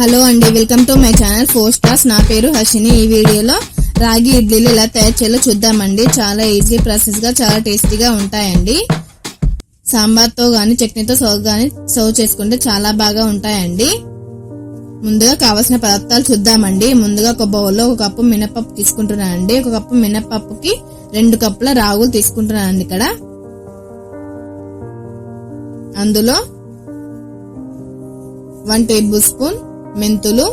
Hello అండి welcome to my channel four stars. నా పేరు హర్షిని. ఈ వీడియోలో రాగి ఇడ్లీలు ఎలా తయారు చేయాలో చూద్దామండి. చాలా ఈజీ ప్రాసెస్గా చాలా టేస్టీగా ఉంటాయండి. సాంబార్తో కానీ చట్నీతో సర్వ్ కానీ సర్వ్ చేసుకుంటే చాలా బాగా ఉంటాయండి. ముందుగా కావాల్సిన పదార్థాలు చూద్దామండి. ముందుగా ఒక బౌల్లో ఒక కప్పు మినపప్పు తీసుకుంటున్నానండి. ఒక కప్పు మినపప్పుకి రెండు కప్పుల రాగులు తీసుకుంటున్నానండి ఇక్కడ. అందులో వన్ టేబుల్ స్పూన్ మెంతులు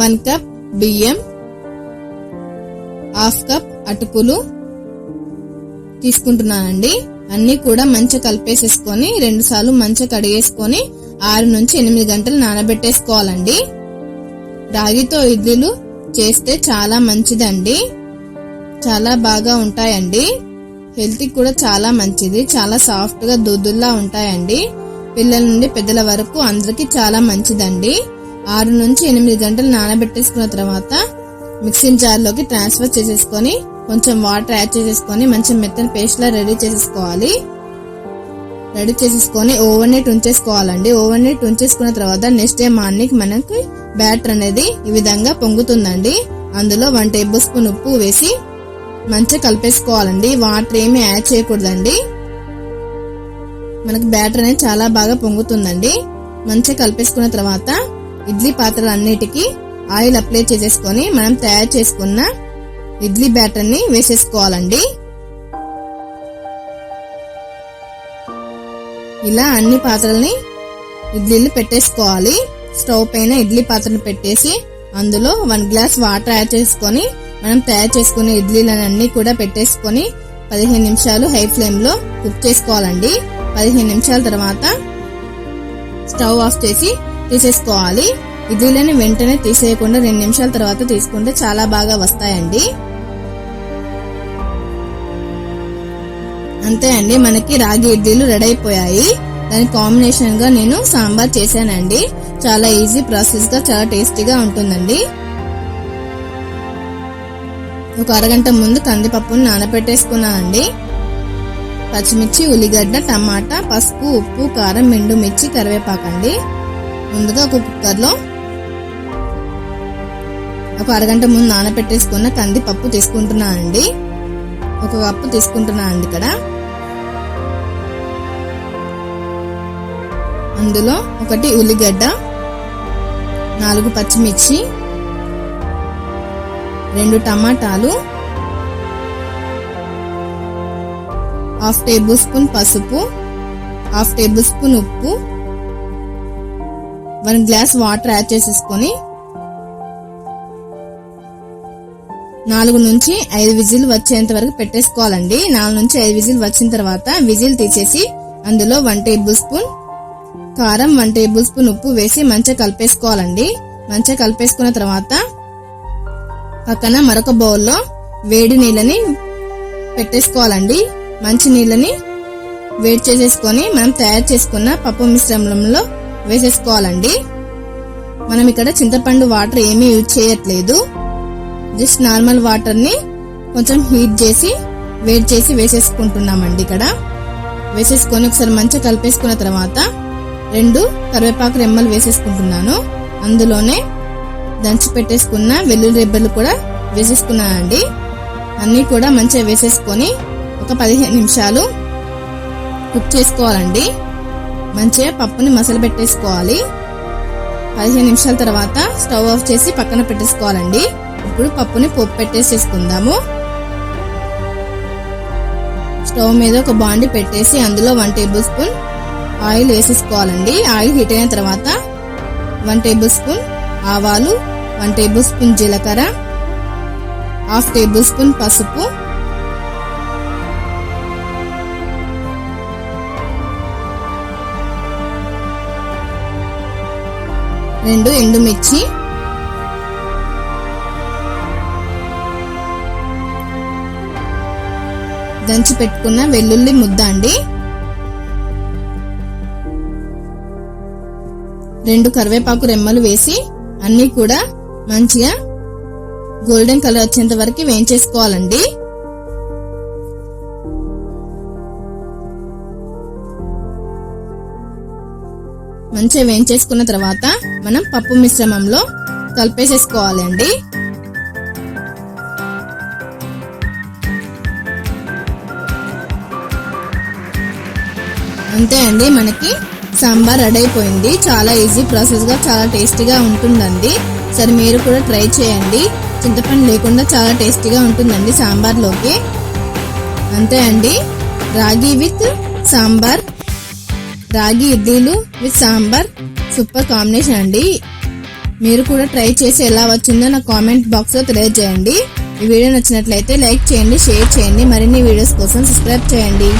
వన్ కప్ బియ్యం హాఫ్ కప్ అటుకులు తీసుకుంటున్నానండి. అన్నీ కూడా మంచిగా కలిపేసేసుకొని రెండు సార్లు మంచిగా కడిగేసుకొని ఆరు నుంచి ఎనిమిది గంటలు నానబెట్టేసుకోవాలండి. రాగితో ఇడ్లీలు చేస్తే చాలా మంచిదండి. చాలా బాగా ఉంటాయండి. హెల్త్కి కూడా చాలా మంచిది. చాలా సాఫ్ట్గా దుద్దుల్లా ఉంటాయండి. పిల్లల నుండి పెద్దల వరకు అందరికీ చాలా మంచిదండి. ఆరు నుంచి ఎనిమిది గంటలు నానబెట్టేసుకున్న తర్వాత మిక్సింగ్ జార్లోకి ట్రాన్స్ఫర్ చేసేసుకొని కొంచెం వాటర్ యాడ్ చేసేసుకొని మంచి మెత్తని పేస్ట్లా రెడీ చేసేసుకోవాలి. రెడీ చేసేసుకొని ఓవర్ నైట్ ఉంచేసుకోవాలండి. ఓవర్ నైట్ ఉంచేసుకున్న తర్వాత నెక్స్ట్ డే మార్నింగ్ మనకి బ్యాటర్ అనేది ఈ విధంగా పొంగుతుందండి. అందులో వన్ టేబుల్ స్పూన్ ఉప్పు వేసి మంచిగా కలిపేసుకోవాలండి. వాటర్ ఏమి యాడ్ చేయకూడదండి. మనకి బ్యాటర్ అనేది చాలా బాగా పొంగుతుందండి. మంచిగా కలిపేసుకున్న తర్వాత ఇడ్లీ పాత్రలు అన్నిటికీ ఆయిల్ అప్లై చేసేసుకొని మనం తయారు చేసుకున్న ఇడ్లీ బ్యాటర్ని వేసేసుకోవాలండి. ఇలా అన్ని పాత్రల్ని ఇడ్లీలు పెట్టేసుకోవాలి. స్టవ్ పైన ఇడ్లీ పాత్రను పెట్టేసి అందులో వన్ గ్లాస్ వాటర్ యాడ్ చేసుకొని మనం తయారు చేసుకునే ఇడ్లీలన్నీ కూడా పెట్టేసుకొని పదిహేను నిమిషాలు హై ఫ్లేమ్లో కుక్ చేసుకోవాలండి. పదిహేను నిమిషాల తర్వాత స్టవ్ ఆఫ్ చేసి తీసేసుకోవాలి. ఇడ్లీలని వెంటనే తీసేయకుండా రెండు నిమిషాల తర్వాత తీసుకుంటే చాలా బాగా వస్తాయండి. అంతే అండి మనకి రాగి ఇడ్లీలు రెడీ అయిపోయాయి. దాని కాంబినేషన్గా నేను సాంబార్ చేశానండి. చాలా ఈజీ ప్రాసెస్గా చాలా టేస్టీగా ఉంటుందండి. ఒక అరగంట ముందు కందిపప్పును నానబెట్టేసుకున్నానండి. పచ్చిమిర్చి ఉల్లిగడ్డ టమాటా పసుపు ఉప్పు కారం మిర్చి కరివేపాకండి. ముందుగా ఒక కుక్కర్లో ఒక అరగంట ముందు నానబెట్టేసుకున్న కందిపప్పు తీసుకుంటున్నానండి. ఒక కప్పు తీసుకుంటున్నానండి ఇక్కడ. అందులో ఒకటి ఉల్లిగడ్డ నాలుగు పచ్చిమిర్చి రెండు టమాటాలు హాఫ్ టేబుల్ స్పూన్ పసుపు హాఫ్ టేబుల్ స్పూన్ ఉప్పు. వన్ గ్లాస్ వాటర్ యాడ్ చేసేసుకొని నాలుగు నుంచి ఐదు విజిల్ వచ్చేంత వరకు పెట్టేసుకోవాలండి. నాలుగు నుంచి ఐదు విజిల్ వచ్చిన తర్వాత విజిల్ తీసేసి అందులో వన్ టేబుల్ స్పూన్ కారం వన్ టేబుల్ స్పూన్ ఉప్పు వేసి మంచిగా కలిపేసుకోవాలండి. మంచిగా కలిపేసుకున్న తర్వాత పక్కన మరొక బౌల్లో వేడి నీళ్ళని పెట్టేసుకోవాలండి. మంచి నీళ్ళని వేడి చేసేసుకొని మనం తయారు చేసుకున్న పప్పు మిశ్రమంలో వేసేసుకోవాలండి. మనం ఇక్కడ చింతపండు వాటర్ ఏమీ యూజ్ చేయట్లేదు. జస్ట్ నార్మల్ వాటర్ని కొంచెం హీట్ చేసి వేడి చేసి వేసేసుకుంటున్నామండి ఇక్కడ. వేసేసుకొని ఒకసారి మంచిగా కలిపేసుకున్న తర్వాత రెండు కరివేపాకు రెమ్మలు వేసేసుకుంటున్నాను. అందులోనే దంచి పెట్టేసుకున్న వెల్లుల్లి రెబ్బలు కూడా వేసేసుకున్నానండి. అన్నీ కూడా మంచిగా వేసేసుకొని ఒక పదిహేను నిమిషాలు కుక్ చేసుకోవాలండి. మంచిగా పప్పుని మసలు పెట్టేసుకోవాలి. పదిహేను నిమిషాల తర్వాత స్టవ్ ఆఫ్ చేసి పక్కన పెట్టేసుకోవాలండి. ఇప్పుడు పప్పుని పోపు పెట్టేసేసుకుందాము. స్టవ్ మీద ఒక బాండి పెట్టేసి అందులో వన్ టేబుల్ స్పూన్ ఆయిల్ వేసేసుకోవాలండి. ఆయిల్ హీట్ అయిన తర్వాత వన్ టేబుల్ స్పూన్ ఆవాలు వన్ టేబుల్ స్పూన్ జీలకర్ర హాఫ్ టేబుల్ స్పూన్ పసుపు రెండు ఎండుమిర్చి. దంచి పెట్టుకున్న వెల్లుల్లి ముద్ద అండి. రెండు కరివేపాకు రెమ్మలు వేసి అన్నీ కూడా మంచిగా గోల్డెన్ కలర్ వచ్చేంత వరకు వేయించేసుకోవాలండి. మంచిగా వేయించేసుకున్న తర్వాత మనం పప్పు మిశ్రమంలో కలిపేసేసుకోవాలండి. అంతే అండి మనకి సాంబార్ రెడీ అయిపోయింది చాలా ఈజీ ప్రాసెస్గా చాలా టేస్టీగా ఉంటుందండి. సరే మీరు కూడా ట్రై చేయండి. చింతపండు లేకుండా చాలా టేస్టీగా ఉంటుందండి సాంబార్లోకి. అంతే అండి రాగి విత్ సాంబార్ రాగి ఇడ్లీలు విత్ సాంబార్. సూపర్ కాంబినేషన్ అండి. మీరు కూడా ట్రై చేసి ఎలా వచ్చిందో నా కామెంట్ బాక్స్లో తెలియజేయండి. ఈ వీడియో నచ్చినట్లయితే లైక్ చేయండి షేర్ చేయండి. మరిన్ని వీడియోస్ కోసం సబ్స్క్రైబ్ చేయండి.